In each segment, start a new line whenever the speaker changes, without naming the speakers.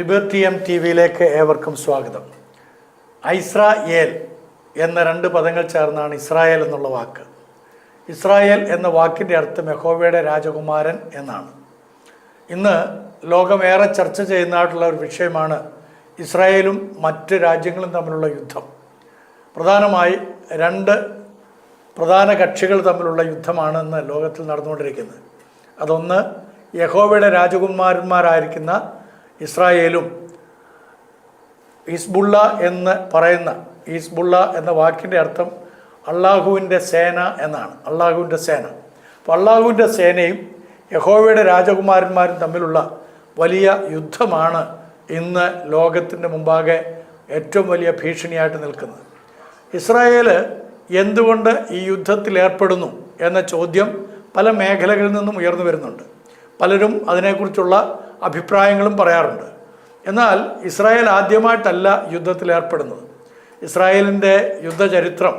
liberty M T വിയിലേക്ക് ഏവർക്കും സ്വാഗതം ഐസ്രായേൽ എന്ന രണ്ട് പദങ്ങൾ ചേർന്നാണ് ഇസ്രായേൽ എന്നുള്ള വാക്ക് ഇസ്രായേൽ എന്ന വാക്കിൻ്റെ അർത്ഥം യഹോവയുടെ രാജകുമാരൻ എന്നാണ് ഇന്ന് ലോകമേറെ ചർച്ച ചെയ്യുന്നതായിട്ടുള്ള ഒരു വിഷയമാണ് ഇസ്രായേലും മറ്റ് രാജ്യങ്ങളും തമ്മിലുള്ള യുദ്ധം പ്രധാനമായി രണ്ട് പ്രധാന കക്ഷികൾ തമ്മിലുള്ള യുദ്ധമാണ് ഇന്ന് ലോകത്തിൽ നടന്നുകൊണ്ടിരിക്കുന്നത് അതൊന്ന് യഹോവയുടെ രാജകുമാരന്മാരായിരിക്കുന്ന ഇസ്രായേലും ഇസ്ബുള്ള എന്ന് പറയുന്ന ഈസ്ബുള്ള എന്ന വാക്കിൻ്റെ അർത്ഥം അള്ളാഹുവിൻ്റെ സേന എന്നാണ് അള്ളാഹുവിൻ്റെ സേന അപ്പോൾ അള്ളാഹുവിൻ്റെ സേനയും യഹോവയുടെ രാജകുമാരന്മാരും തമ്മിലുള്ള വലിയ യുദ്ധമാണ് ഇന്ന് ലോകത്തിൻ്റെ മുമ്പാകെ ഏറ്റവും വലിയ ഭീഷണിയായിട്ട് നിൽക്കുന്നത് ഇസ്രായേൽ എന്തുകൊണ്ട് ഈ യുദ്ധത്തിൽ ഏർപ്പെടുന്നു എന്ന ചോദ്യം പല മേഖലകളിൽ നിന്നും ഉയർന്നു വരുന്നുണ്ട് പലരും അതിനെക്കുറിച്ചുള്ള അഭിപ്രായങ്ങളും പറയാറുണ്ട് എന്നാൽ ഇസ്രായേൽ ആദ്യമായിട്ടല്ല യുദ്ധത്തിലേർപ്പെടുന്നത് ഇസ്രായേലിൻ്റെ യുദ്ധചരിത്രം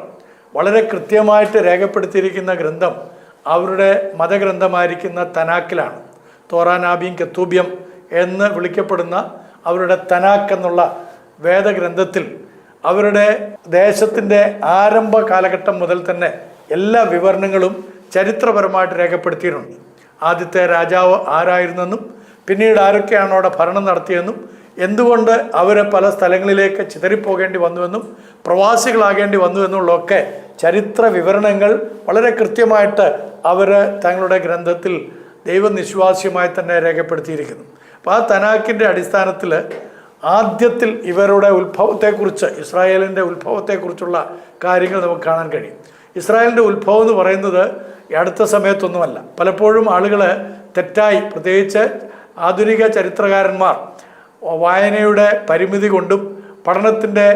വളരെ കൃത്യമായിട്ട് രേഖപ്പെടുത്തിയിരിക്കുന്ന ഗ്രന്ഥം അവരുടെ മതഗ്രന്ഥമായിരിക്കുന്ന തനാക്കിലാണ് തോറാനാബിയും കെത്തൂബ്യം എന്ന് വിളിക്കപ്പെടുന്ന അവരുടെ തനാക്ക് എന്നുള്ള വേദഗ്രന്ഥത്തിൽ അവരുടെ ദേശത്തിൻ്റെ ആരംഭ കാലഘട്ടം മുതൽ തന്നെ എല്ലാ വിവരണങ്ങളും ചരിത്രപരമായിട്ട് രേഖപ്പെടുത്തിയിട്ടുണ്ട് ആദ്യത്തെ രാജാവ് ആരായിരുന്നെന്നും പിന്നീട് ആരൊക്കെയാണ് അവിടെ ഭരണം നടത്തിയെന്നും എന്തുകൊണ്ട് അവരെ പല സ്ഥലങ്ങളിലേക്ക് ചിതറിപ്പോകേണ്ടി വന്നുവെന്നും പ്രവാസികളാകേണ്ടി വന്നുവെന്നുള്ളതൊക്കെ ചരിത്ര വിവരണങ്ങൾ വളരെ കൃത്യമായിട്ട് അവർ തങ്ങളുടെ ഗ്രന്ഥത്തിൽ ദൈവനിശ്വാസ്യമായി തന്നെ രേഖപ്പെടുത്തിയിരിക്കുന്നു അപ്പോൾ ആ തനാക്കിൻ്റെ അടിസ്ഥാനത്തിൽ ആദ്യത്തിൽ ഇവരുടെ ഉത്ഭവത്തെക്കുറിച്ച് ഇസ്രായേലിൻ്റെ ഉത്ഭവത്തെക്കുറിച്ചുള്ള കാര്യങ്ങൾ നമുക്ക് കാണാൻ കഴിയും ഇസ്രായേലിൻ്റെ ഉത്ഭവം എന്ന് പറയുന്നത് അടുത്ത സമയത്തൊന്നുമല്ല പലപ്പോഴും ആളുകൾ തെറ്റായി പ്രത്യേകിച്ച് ആധുനിക ചരിത്രകാരന്മാർ വായനയുടെ പരിമിതി കൊണ്ടും പഠനത്തിൻ്റെ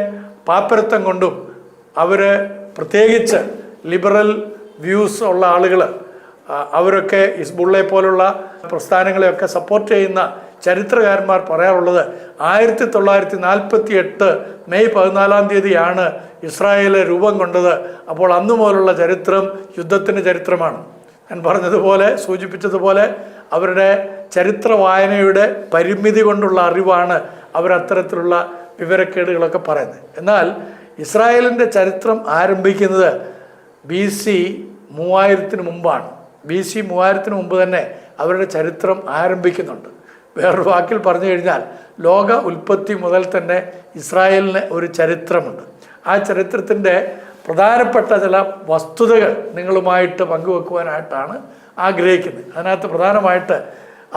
പാപ്പരത്വം കൊണ്ടും അവർ പ്രത്യേകിച്ച് ലിബറൽ വ്യൂസ് ഉള്ള ആളുകൾ അവരൊക്കെ ഇസ്ബുള്ളെ പോലുള്ള പ്രസ്ഥാനങ്ങളെയൊക്കെ സപ്പോർട്ട് ചെയ്യുന്ന ചരിത്രകാരന്മാർ പറയാറുള്ളത് ആയിരത്തി തൊള്ളായിരത്തി നാൽപ്പത്തി എട്ട് മെയ് പതിനാലാം തീയതിയാണ് ഇസ്രായേൽ രൂപം കൊണ്ടത് അപ്പോൾ അന്നു മുതലുള്ള ചരിത്രം യുദ്ധത്തിൻ്റെ ചരിത്രമാണ് ഞാൻ പറഞ്ഞതുപോലെ സൂചിപ്പിച്ചതുപോലെ അവരുടെ ചരിത്ര വായനയുടെ പരിമിതി കൊണ്ടുള്ള അറിവാണ് അവരത്തരത്തിലുള്ള വിവരക്കേടുകളൊക്കെ പറയുന്നത് എന്നാൽ ഇസ്രായേലിൻ്റെ ചരിത്രം ആരംഭിക്കുന്നത് ബി സി മൂവായിരത്തിന് മുമ്പാണ് ബി സി മൂവായിരത്തിന് മുമ്പ് തന്നെ അവരുടെ ചരിത്രം ആരംഭിക്കുന്നുണ്ട് വേറൊരു വാക്കിൽ പറഞ്ഞു കഴിഞ്ഞാൽ ലോക ഉൽപ്പത്തി മുതൽ തന്നെ ഇസ്രായേലിന് ഒരു ചരിത്രമുണ്ട് ആ ചരിത്രത്തിൻ്റെ പ്രധാനപ്പെട്ട ചില വസ്തുതകൾ നിങ്ങളുമായിട്ട് പങ്കുവെക്കുവാനായിട്ടാണ് ആഗ്രഹിക്കുന്നത് അതിനകത്ത് പ്രധാനമായിട്ട്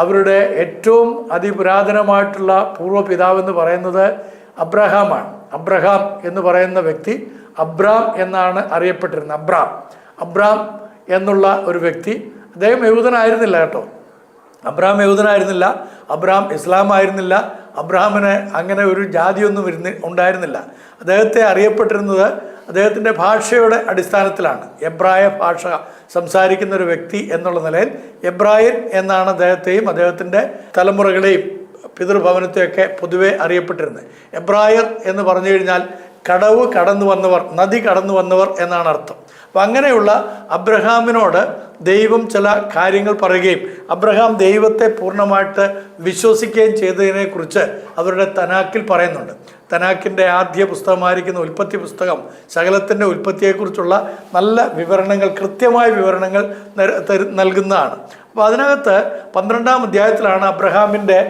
അവരുടെ ഏറ്റവും അതിപുരാതനമായിട്ടുള്ള പൂർവ്വപിതാവെന്ന് പറയുന്നത് അബ്രഹാമാണ് അബ്രഹാം എന്ന് പറയുന്ന വ്യക്തി അബ്രാം എന്നാണ് അറിയപ്പെട്ടിരുന്നത് അബ്രാം അബ്രാം എന്നുള്ള ഒരു വ്യക്തി അദ്ദേഹം യഹൂദനായിരുന്നില്ല കേട്ടോ അബ്രഹാം യഹൂദനായിരുന്നില്ല അബ്രഹാം ഇസ്ലാം ആയിരുന്നില്ല അബ്രഹാമിന് അങ്ങനെ ഒരു ജാതിയൊന്നും ഇരുന്ന് ഉണ്ടായിരുന്നില്ല അദ്ദേഹത്തെ അറിയപ്പെട്ടിരുന്നത് അദ്ദേഹത്തിൻ്റെ ഭാഷയുടെ അടിസ്ഥാനത്തിലാണ് എബ്രായ ഭാഷ സംസാരിക്കുന്ന ഒരു വ്യക്തി എന്നുള്ള നിലയിൽ എബ്രായൻ എന്നാണ് അദ്ദേഹത്തെയും അദ്ദേഹത്തിൻ്റെ തലമുറകളെയും പിതൃഭവനത്തെയൊക്കെ പൊതുവെ അറിയപ്പെട്ടിരുന്നത് എബ്രായർ എന്ന് പറഞ്ഞു കഴിഞ്ഞാൽ കടവ് കടന്നു വന്നവർ നദി കടന്നു വന്നവർ എന്നാണ് അർത്ഥം അപ്പം അങ്ങനെയുള്ള അബ്രഹാമിനോട് ദൈവം ചില കാര്യങ്ങൾ പറയുകയും അബ്രഹാം ദൈവത്തെ പൂർണ്ണമായിട്ട് വിശ്വസിക്കുകയും ചെയ്തതിനെക്കുറിച്ച് അവരുടെ തനാക്കിൽ പറയുന്നുണ്ട് തനാക്കിൻ്റെ ആദ്യ പുസ്തകമായിരിക്കുന്ന ഉൽപ്പത്തി പുസ്തകം ശകലത്തിൻ്റെ ഉൽപ്പത്തിയെക്കുറിച്ചുള്ള നല്ല വിവരണങ്ങൾ കൃത്യമായ വിവരണങ്ങൾ നൽകുന്നതാണ് അപ്പോൾ അതിനകത്ത് പന്ത്രണ്ടാം അധ്യായത്തിലാണ് അബ്രഹാമിൻ്റെ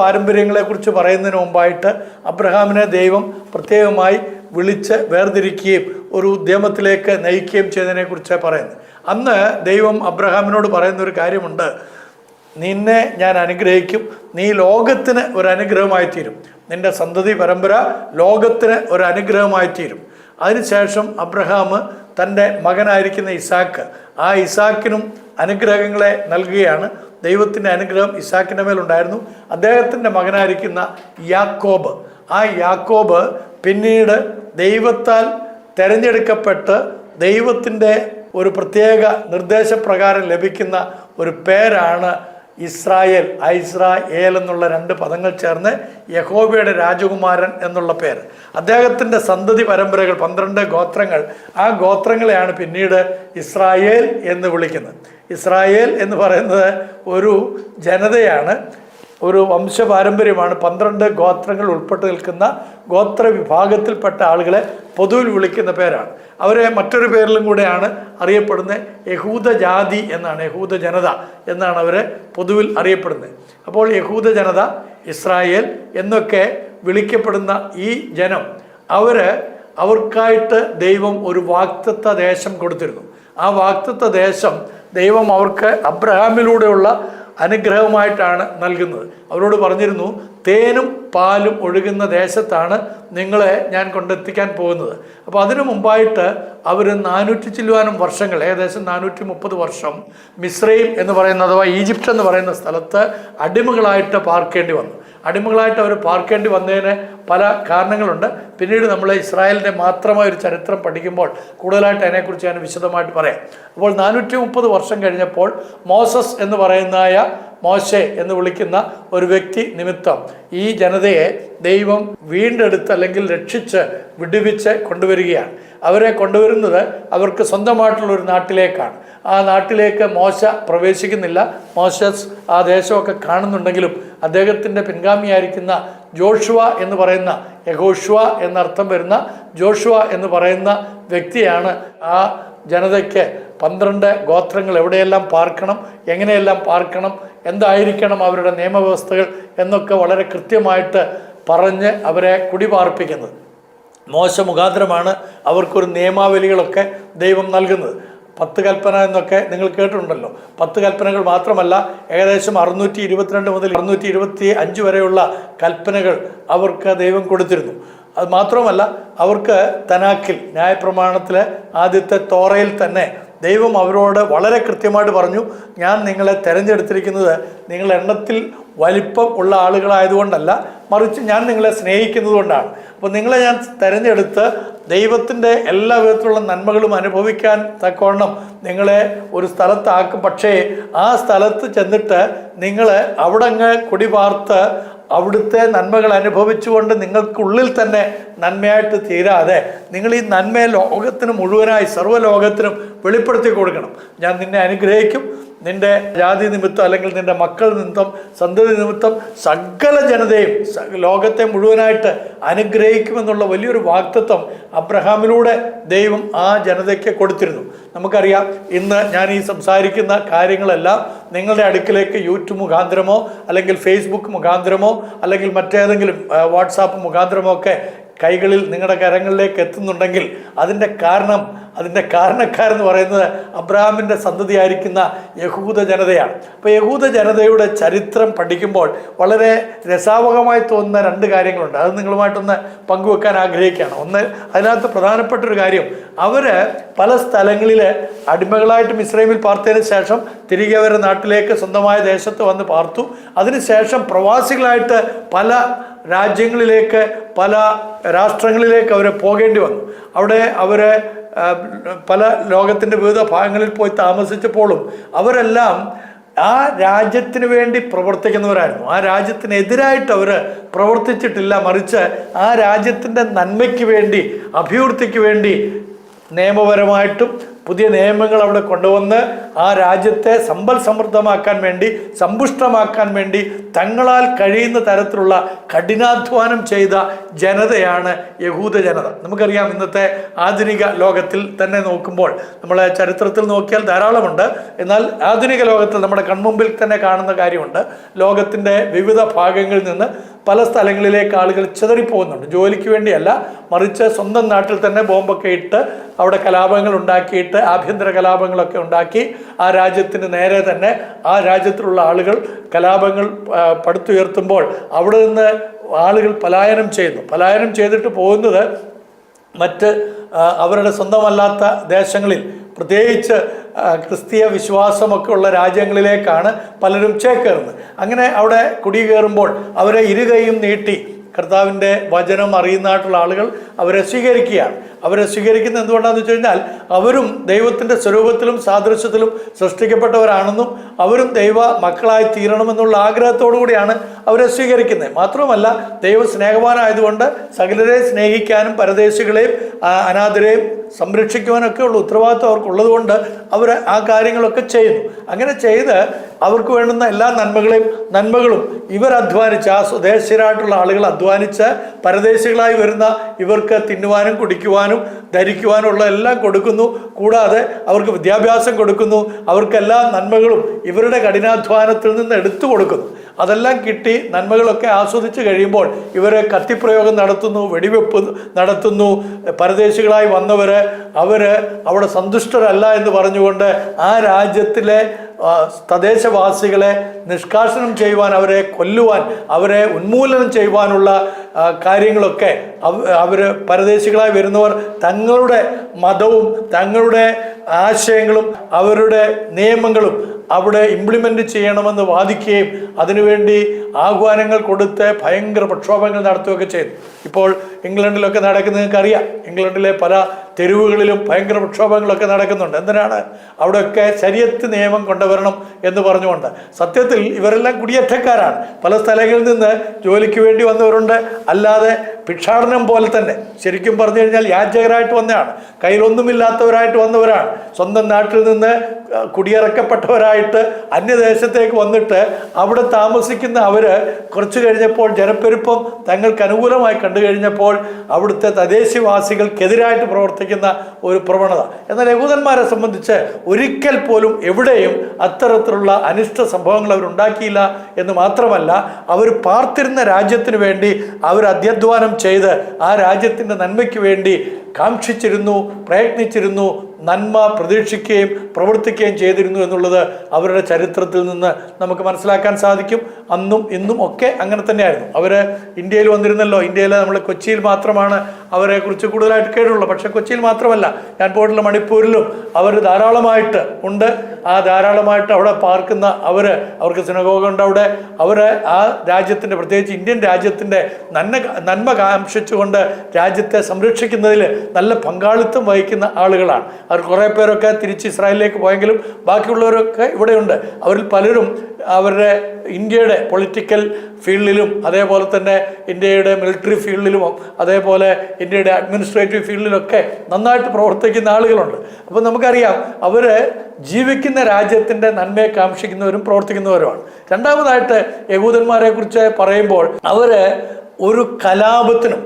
പാരമ്പര്യങ്ങളെക്കുറിച്ച് പറയുന്നതിന് മുമ്പായിട്ട് അബ്രഹാമിനെ ദൈവം പ്രത്യേകമായി വിളിച്ച് വേർതിരിക്കുകയും ഒരു ഉദ്യമത്തിലേക്ക് നയിക്കുകയും കുറിച്ച് പറയുന്നത് അന്ന് ദൈവം അബ്രഹാമിനോട് പറയുന്ന ഒരു കാര്യമുണ്ട് നിന്നെ ഞാൻ അനുഗ്രഹിക്കും നീ ലോകത്തിന് ഒരു അനുഗ്രഹമായി തീരും നിന്റെ സന്തതി പരമ്പര ലോകത്തിന് ഒരു അനുഗ്രഹമായി തീരും അതിനുശേഷം അബ്രഹാം തൻ്റെ മകനായിരിക്കുന്ന ഇസാക്ക് ആ ഇസാക്കിനും അനുഗ്രഹങ്ങളെ നൽകുകയാണ് ദൈവത്തിൻ്റെ അനുഗ്രഹം ഇസാക്കിൻ്റെ മേലുണ്ടായിരുന്നു അദ്ദേഹത്തിൻ്റെ മകനായിരിക്കുന്ന യാക്കോബ് ആ യാക്കോബ് പിന്നീട് ദൈവത്താൽ തിരഞ്ഞെടുക്കപ്പെട്ട് ദൈവത്തിൻ്റെ ഒരു പ്രത്യേക നിർദ്ദേശപ്രകാരം ലഭിക്കുന്ന ഒരു പേരാണ് ഇസ്രായേൽ ഐസ്രായേൽ എന്നുള്ള രണ്ട് പദങ്ങൾ ചേർന്ന് യഹോബയുടെ രാജകുമാരൻ എന്നുള്ള പേര് അദ്ദേഹത്തിൻ്റെ സന്തതി പരമ്പരകൾ പന്ത്രണ്ട് ഗോത്രങ്ങൾ ആ ഗോത്രങ്ങളെയാണ് പിന്നീട് ഇസ്രായേൽ എന്ന് വിളിക്കുന്നത് ഇസ്രായേൽ എന്ന് പറയുന്നത് ഒരു ജനതയാണ് ഒരു വംശപാരമ്പര്യമാണ് പന്ത്രണ്ട് ഗോത്രങ്ങൾ ഉൾപ്പെട്ട് നിൽക്കുന്ന ഗോത്ര വിഭാഗത്തിൽപ്പെട്ട ആളുകളെ പൊതുവിൽ വിളിക്കുന്ന പേരാണ് അവരെ മറ്റൊരു പേരിലും കൂടെയാണ് അറിയപ്പെടുന്നത് യഹൂദ ജാതി എന്നാണ് യഹൂദ ജനത എന്നാണ് അവരെ പൊതുവിൽ അറിയപ്പെടുന്നത് അപ്പോൾ യഹൂദ ജനത ഇസ്രായേൽ എന്നൊക്കെ വിളിക്കപ്പെടുന്ന ഈ ജനം അവർ അവർക്കായിട്ട് ദൈവം ഒരു വാക്തത്വ ദേശം കൊടുത്തിരുന്നു ആ വാക്തത്വ ദേശം ദൈവം അവർക്ക് അബ്രഹാമിലൂടെയുള്ള അനുഗ്രഹമായിട്ടാണ് നൽകുന്നത് അവരോട് പറഞ്ഞിരുന്നു തേനും പാലും ഒഴുകുന്ന ദേശത്താണ് നിങ്ങളെ ഞാൻ കൊണ്ടെത്തിക്കാൻ പോകുന്നത് അപ്പോൾ അതിനു മുമ്പായിട്ട് അവർ നാനൂറ്റി ചില്ലുവാനും വർഷങ്ങൾ ഏകദേശം നാനൂറ്റി മുപ്പത് വർഷം മിശ്രയും എന്ന് പറയുന്ന അഥവാ ഈജിപ്റ്റ് എന്ന് പറയുന്ന സ്ഥലത്ത് അടിമകളായിട്ട് പാർക്കേണ്ടി വന്നു അടിമകളായിട്ട് അവർ പാർക്കേണ്ടി വന്നതിന് പല കാരണങ്ങളുണ്ട് പിന്നീട് നമ്മൾ ഇസ്രായേലിൻ്റെ മാത്രമായ ഒരു ചരിത്രം പഠിക്കുമ്പോൾ കൂടുതലായിട്ട് അതിനെക്കുറിച്ച് ഞാൻ വിശദമായിട്ട് പറയാം അപ്പോൾ നാനൂറ്റി വർഷം കഴിഞ്ഞപ്പോൾ മോസസ് എന്ന് പറയുന്നതായ മോശെ എന്ന് വിളിക്കുന്ന ഒരു വ്യക്തി നിമിത്തം ഈ ജനതയെ ദൈവം വീണ്ടെടുത്ത് അല്ലെങ്കിൽ രക്ഷിച്ച് വിടുവിച്ച് കൊണ്ടുവരികയാണ് അവരെ കൊണ്ടുവരുന്നത് അവർക്ക് സ്വന്തമായിട്ടുള്ള ഒരു നാട്ടിലേക്കാണ് ആ നാട്ടിലേക്ക് മോശ പ്രവേശിക്കുന്നില്ല മോശ ആ ദേശമൊക്കെ കാണുന്നുണ്ടെങ്കിലും അദ്ദേഹത്തിൻ്റെ പിൻഗാമിയായിരിക്കുന്ന ജോഷുവ എന്ന് പറയുന്ന യഹോഷുവ എന്നർത്ഥം വരുന്ന ജോഷുവ എന്ന് പറയുന്ന വ്യക്തിയാണ് ആ ജനതയ്ക്ക് പന്ത്രണ്ട് ഗോത്രങ്ങൾ എവിടെയെല്ലാം പാർക്കണം എങ്ങനെയെല്ലാം പാർക്കണം എന്തായിരിക്കണം അവരുടെ നിയമവ്യവസ്ഥകൾ എന്നൊക്കെ വളരെ കൃത്യമായിട്ട് പറഞ്ഞ് അവരെ കുടിപാർപ്പിക്കുന്നത് മോശ മുഖാന്തരമാണ് അവർക്കൊരു നിയമാവലികളൊക്കെ ദൈവം നൽകുന്നത് പത്ത് കൽപ്പന എന്നൊക്കെ നിങ്ങൾ കേട്ടിട്ടുണ്ടല്ലോ പത്ത് കൽപ്പനകൾ മാത്രമല്ല ഏകദേശം അറുന്നൂറ്റി ഇരുപത്തിരണ്ട് മുതൽ അറുന്നൂറ്റി ഇരുപത്തി അഞ്ച് വരെയുള്ള കൽപ്പനകൾ അവർക്ക് ദൈവം കൊടുത്തിരുന്നു അത് മാത്രമല്ല അവർക്ക് തനാക്കിൽ ന്യായപ്രമാണത്തിലെ ആദ്യത്തെ തോറയിൽ തന്നെ ദൈവം അവരോട് വളരെ കൃത്യമായിട്ട് പറഞ്ഞു ഞാൻ നിങ്ങളെ തിരഞ്ഞെടുത്തിരിക്കുന്നത് നിങ്ങൾ എണ്ണത്തിൽ വലിപ്പം ഉള്ള ആളുകളായതുകൊണ്ടല്ല മറിച്ച് ഞാൻ നിങ്ങളെ സ്നേഹിക്കുന്നതുകൊണ്ടാണ് അപ്പോൾ നിങ്ങളെ ഞാൻ തിരഞ്ഞെടുത്ത് ദൈവത്തിൻ്റെ എല്ലാ വിധത്തിലുള്ള നന്മകളും അനുഭവിക്കാൻ തക്കവണ്ണം നിങ്ങളെ ഒരു സ്ഥലത്താക്കും പക്ഷേ ആ സ്ഥലത്ത് ചെന്നിട്ട് നിങ്ങൾ അവിടെ അങ്ങ് കുടിപാർത്ത് അവിടുത്തെ നന്മകൾ അനുഭവിച്ചുകൊണ്ട് നിങ്ങൾക്കുള്ളിൽ തന്നെ നന്മയായിട്ട് തീരാതെ നിങ്ങൾ ഈ നന്മയെ ലോകത്തിന് മുഴുവനായി സർവ്വലോകത്തിനും വെളിപ്പെടുത്തി കൊടുക്കണം ഞാൻ നിന്നെ അനുഗ്രഹിക്കും നിന്റെ ജാതി നിമിത്തം അല്ലെങ്കിൽ നിന്റെ മക്കൾ നിമിത്തം സന്തതി നിമിത്തം സകല ജനതയും ലോകത്തെ മുഴുവനായിട്ട് അനുഗ്രഹിക്കുമെന്നുള്ള വലിയൊരു വാക്തത്വം അബ്രഹാമിലൂടെ ദൈവം ആ ജനതയ്ക്ക് കൊടുത്തിരുന്നു നമുക്കറിയാം ഇന്ന് ഞാൻ ഈ സംസാരിക്കുന്ന കാര്യങ്ങളെല്ലാം നിങ്ങളുടെ അടുക്കിലേക്ക് യൂട്യൂബ് മുഖാന്തരമോ അല്ലെങ്കിൽ ഫേസ്ബുക്ക് മുഖാന്തരമോ അല്ലെങ്കിൽ മറ്റേതെങ്കിലും വാട്സാപ്പ് മുഖാന്തരമോ ഒക്കെ കൈകളിൽ നിങ്ങളുടെ കരങ്ങളിലേക്ക് എത്തുന്നുണ്ടെങ്കിൽ അതിൻ്റെ കാരണം അതിൻ്റെ കാരണക്കാരെന്ന് പറയുന്നത് അബ്രഹാമിൻ്റെ സന്തതിയായിരിക്കുന്ന യഹൂദ ജനതയാണ് അപ്പോൾ യഹൂദ ജനതയുടെ ചരിത്രം പഠിക്കുമ്പോൾ വളരെ രസാവഹമായി തോന്നുന്ന രണ്ട് കാര്യങ്ങളുണ്ട് അത് നിങ്ങളുമായിട്ടൊന്ന് പങ്കുവെക്കാൻ ആഗ്രഹിക്കുകയാണ് ഒന്ന് അതിനകത്ത് പ്രധാനപ്പെട്ട ഒരു കാര്യം അവർ പല സ്ഥലങ്ങളിൽ അടിമകളായിട്ട് ഇസ്രൈമിൽ പാർത്തതിന് ശേഷം തിരികെ അവരുടെ നാട്ടിലേക്ക് സ്വന്തമായ ദേശത്ത് വന്ന് പാർത്തു അതിനുശേഷം പ്രവാസികളായിട്ട് പല രാജ്യങ്ങളിലേക്ക് പല രാഷ്ട്രങ്ങളിലേക്ക് അവർ പോകേണ്ടി വന്നു അവിടെ അവർ പല ലോകത്തിൻ്റെ വിവിധ ഭാഗങ്ങളിൽ പോയി താമസിച്ചപ്പോഴും അവരെല്ലാം ആ രാജ്യത്തിന് വേണ്ടി പ്രവർത്തിക്കുന്നവരായിരുന്നു ആ രാജ്യത്തിനെതിരായിട്ട് അവർ പ്രവർത്തിച്ചിട്ടില്ല മറിച്ച് ആ രാജ്യത്തിൻ്റെ നന്മയ്ക്ക് വേണ്ടി അഭിവൃദ്ധിക്ക് വേണ്ടി നിയമപരമായിട്ടും പുതിയ നിയമങ്ങൾ അവിടെ കൊണ്ടുവന്ന് ആ രാജ്യത്തെ സമ്പൽ സമൃദ്ധമാക്കാൻ വേണ്ടി സമ്പുഷ്ടമാക്കാൻ വേണ്ടി തങ്ങളാൽ കഴിയുന്ന തരത്തിലുള്ള കഠിനാധ്വാനം ചെയ്ത ജനതയാണ് യഹൂദ ജനത നമുക്കറിയാം ഇന്നത്തെ ആധുനിക ലോകത്തിൽ തന്നെ നോക്കുമ്പോൾ നമ്മളെ ചരിത്രത്തിൽ നോക്കിയാൽ ധാരാളമുണ്ട് എന്നാൽ ആധുനിക ലോകത്തിൽ നമ്മുടെ കൺമുമ്പിൽ തന്നെ കാണുന്ന കാര്യമുണ്ട് ലോകത്തിൻ്റെ വിവിധ ഭാഗങ്ങളിൽ നിന്ന് പല സ്ഥലങ്ങളിലേക്ക് ആളുകൾ ചിതറിപ്പോകുന്നുണ്ട് ജോലിക്ക് വേണ്ടിയല്ല മറിച്ച് സ്വന്തം നാട്ടിൽ തന്നെ ബോംബൊക്കെ ഇട്ട് അവിടെ കലാപങ്ങൾ ഉണ്ടാക്കിയിട്ട് ആഭ്യന്തര കലാപങ്ങളൊക്കെ ഉണ്ടാക്കി ആ രാജ്യത്തിന് നേരെ തന്നെ ആ രാജ്യത്തിലുള്ള ആളുകൾ കലാപങ്ങൾ പടുത്തുയർത്തുമ്പോൾ അവിടെ നിന്ന് ആളുകൾ പലായനം ചെയ്യുന്നു പലായനം ചെയ്തിട്ട് പോകുന്നത് മറ്റ് അവരുടെ സ്വന്തമല്ലാത്ത ദേശങ്ങളിൽ പ്രത്യേകിച്ച് ക്രിസ്തീയ വിശ്വാസമൊക്കെ ഉള്ള രാജ്യങ്ങളിലേക്കാണ് പലരും ചേക്കേറുന്നത് അങ്ങനെ അവിടെ കുടിയേറുമ്പോൾ അവരെ ഇരുകൈയും നീട്ടി കർത്താവിൻ്റെ വചനം അറിയുന്നതായിട്ടുള്ള ആളുകൾ അവരെ സ്വീകരിക്കുകയാണ് അവരെ സ്വീകരിക്കുന്നത് എന്തുകൊണ്ടാണെന്ന് വെച്ച് കഴിഞ്ഞാൽ അവരും ദൈവത്തിൻ്റെ സ്വരൂപത്തിലും സാദൃശ്യത്തിലും സൃഷ്ടിക്കപ്പെട്ടവരാണെന്നും അവരും ദൈവ മക്കളായി തീരണമെന്നുള്ള ആഗ്രഹത്തോടു കൂടിയാണ് അവരെ സ്വീകരിക്കുന്നത് മാത്രവുമല്ല ദൈവ സ്നേഹവാനായതുകൊണ്ട് സകലരെ സ്നേഹിക്കാനും പരദേശികളെയും അനാഥരെയും ഉള്ള ഉത്തരവാദിത്വം അവർക്കുള്ളതുകൊണ്ട് അവർ ആ കാര്യങ്ങളൊക്കെ ചെയ്യുന്നു അങ്ങനെ ചെയ്ത് അവർക്ക് വേണ്ടുന്ന എല്ലാ നന്മകളെയും നന്മകളും ഇവർ അധ്വാനിച്ച് ആ സ്വദേശീയരായിട്ടുള്ള ആളുകൾ അധ്വാനിച്ച് പരദേശികളായി വരുന്ന ഇവർക്ക് തിന്നുവാനും കുടിക്കുവാനും ധരിക്കുവാനും ഉള്ള എല്ലാം കൊടുക്കുന്നു കൂടാതെ അവർക്ക് വിദ്യാഭ്യാസം കൊടുക്കുന്നു അവർക്ക് എല്ലാ നന്മകളും ഇവരുടെ കഠിനാധ്വാനത്തിൽ നിന്ന് എടുത്തു കൊടുക്കുന്നു അതെല്ലാം കിട്ടി നന്മകളൊക്കെ ആസ്വദിച്ച് കഴിയുമ്പോൾ ഇവർ കത്തിപ്രയോഗം നടത്തുന്നു വെടിവെപ്പ് നടത്തുന്നു പരദേശികളായി വന്നവർ അവർ അവിടെ സന്തുഷ്ടരല്ല എന്ന് പറഞ്ഞുകൊണ്ട് ആ രാജ്യത്തിലെ തദ്ദേശവാസികളെ നിഷ്കാസനം ചെയ്യുവാൻ അവരെ കൊല്ലുവാൻ അവരെ ഉന്മൂലനം ചെയ്യുവാനുള്ള കാര്യങ്ങളൊക്കെ അവർ പരദേശികളായി വരുന്നവർ തങ്ങളുടെ മതവും തങ്ങളുടെ ആശയങ്ങളും അവരുടെ നിയമങ്ങളും അവിടെ ഇംപ്ലിമെൻ്റ് ചെയ്യണമെന്ന് വാദിക്കുകയും അതിനുവേണ്ടി ആഹ്വാനങ്ങൾ കൊടുത്ത് ഭയങ്കര പ്രക്ഷോഭങ്ങൾ നടത്തുകയൊക്കെ ചെയ്തു ഇപ്പോൾ ഇംഗ്ലണ്ടിലൊക്കെ നടക്കുന്ന നിങ്ങൾക്കറിയാം ഇംഗ്ലണ്ടിലെ പല തെരുവുകളിലും ഭയങ്കര പ്രക്ഷോഭങ്ങളൊക്കെ നടക്കുന്നുണ്ട് എന്തിനാണ് അവിടെയൊക്കെ ശരീരത്ത് നിയമം കൊണ്ടുവരണം എന്ന് പറഞ്ഞുകൊണ്ട് സത്യത്തിൽ ഇവരെല്ലാം കുടിയേറ്റക്കാരാണ് പല സ്ഥലങ്ങളിൽ നിന്ന് ജോലിക്ക് വേണ്ടി വന്നവരുണ്ട് അല്ലാതെ ഭിക്ഷാടനം പോലെ തന്നെ ശരിക്കും പറഞ്ഞു കഴിഞ്ഞാൽ യാചകരായിട്ട് വന്നതാണ് കയ്യിലൊന്നുമില്ലാത്തവരായിട്ട് വന്നവരാണ് സ്വന്തം നാട്ടിൽ നിന്ന് കുടിയിറക്കപ്പെട്ടവരായിട്ട് അന്യദേശത്തേക്ക് വന്നിട്ട് അവിടെ താമസിക്കുന്ന അവർ കുറച്ചു കഴിഞ്ഞപ്പോൾ ജനപ്പെരുപ്പം തങ്ങൾക്ക് അനുകൂലമായി കണ്ടു കഴിഞ്ഞപ്പോൾ അവിടുത്തെ തദ്ദേശവാസികൾക്കെതിരായിട്ട് പ്രവർത്തിക്കുന്ന ഒരു പ്രവണത എന്നാൽ യഹൂദന്മാരെ സംബന്ധിച്ച് ഒരിക്കൽ പോലും എവിടെയും അത്തരത്തിലുള്ള അനിഷ്ട സംഭവങ്ങൾ അവരുണ്ടാക്കിയില്ല എന്ന് മാത്രമല്ല അവർ പാർത്തിരുന്ന രാജ്യത്തിന് വേണ്ടി അവർ അധ്യധ്വാനം ചെയ്ത് ആ രാജ്യത്തിൻ്റെ നന്മയ്ക്ക് വേണ്ടി കാക്ഷിച്ചിരുന്നു പ്രയത്നിച്ചിരുന്നു നന്മ പ്രതീക്ഷിക്കുകയും പ്രവർത്തിക്കുകയും ചെയ്തിരുന്നു എന്നുള്ളത് അവരുടെ ചരിത്രത്തിൽ നിന്ന് നമുക്ക് മനസ്സിലാക്കാൻ സാധിക്കും അന്നും ഇന്നും ഒക്കെ അങ്ങനെ തന്നെയായിരുന്നു അവർ ഇന്ത്യയിൽ വന്നിരുന്നല്ലോ ഇന്ത്യയിൽ നമ്മൾ കൊച്ചിയിൽ മാത്രമാണ് അവരെക്കുറിച്ച് കൂടുതലായിട്ട് കേട്ടുള്ളൂ പക്ഷെ കൊച്ചിയിൽ മാത്രമല്ല ഞാൻ പോയിട്ടുള്ള മണിപ്പൂരിലും അവർ ധാരാളമായിട്ട് ഉണ്ട് ആ ധാരാളമായിട്ട് അവിടെ പാർക്കുന്ന അവർ അവർക്ക് സിനഗോഗുണ്ട് അവിടെ അവർ ആ രാജ്യത്തിൻ്റെ പ്രത്യേകിച്ച് ഇന്ത്യൻ രാജ്യത്തിൻ്റെ നന്മ നന്മ കാംക്ഷിച്ചുകൊണ്ട് രാജ്യത്തെ സംരക്ഷിക്കുന്നതിൽ നല്ല പങ്കാളിത്തം വഹിക്കുന്ന ആളുകളാണ് അവർ കുറേ പേരൊക്കെ തിരിച്ച് ഇസ്രായേലിലേക്ക് പോയെങ്കിലും ബാക്കിയുള്ളവരൊക്കെ ഇവിടെയുണ്ട് അവരിൽ പലരും അവരുടെ ഇന്ത്യയുടെ പൊളിറ്റിക്കൽ ഫീൽഡിലും അതേപോലെ തന്നെ ഇന്ത്യയുടെ മിലിറ്ററി ഫീൽഡിലും അതേപോലെ ഇന്ത്യയുടെ അഡ്മിനിസ്ട്രേറ്റീവ് ഫീൽഡിലൊക്കെ നന്നായിട്ട് പ്രവർത്തിക്കുന്ന ആളുകളുണ്ട് അപ്പോൾ നമുക്കറിയാം അവർ ജീവിക്കുന്ന രാജ്യത്തിൻ്റെ നന്മയെ കാക്ഷിക്കുന്നവരും പ്രവർത്തിക്കുന്നവരുമാണ് രണ്ടാമതായിട്ട് യഹൂദന്മാരെ കുറിച്ച് പറയുമ്പോൾ അവർ ഒരു കലാപത്തിനും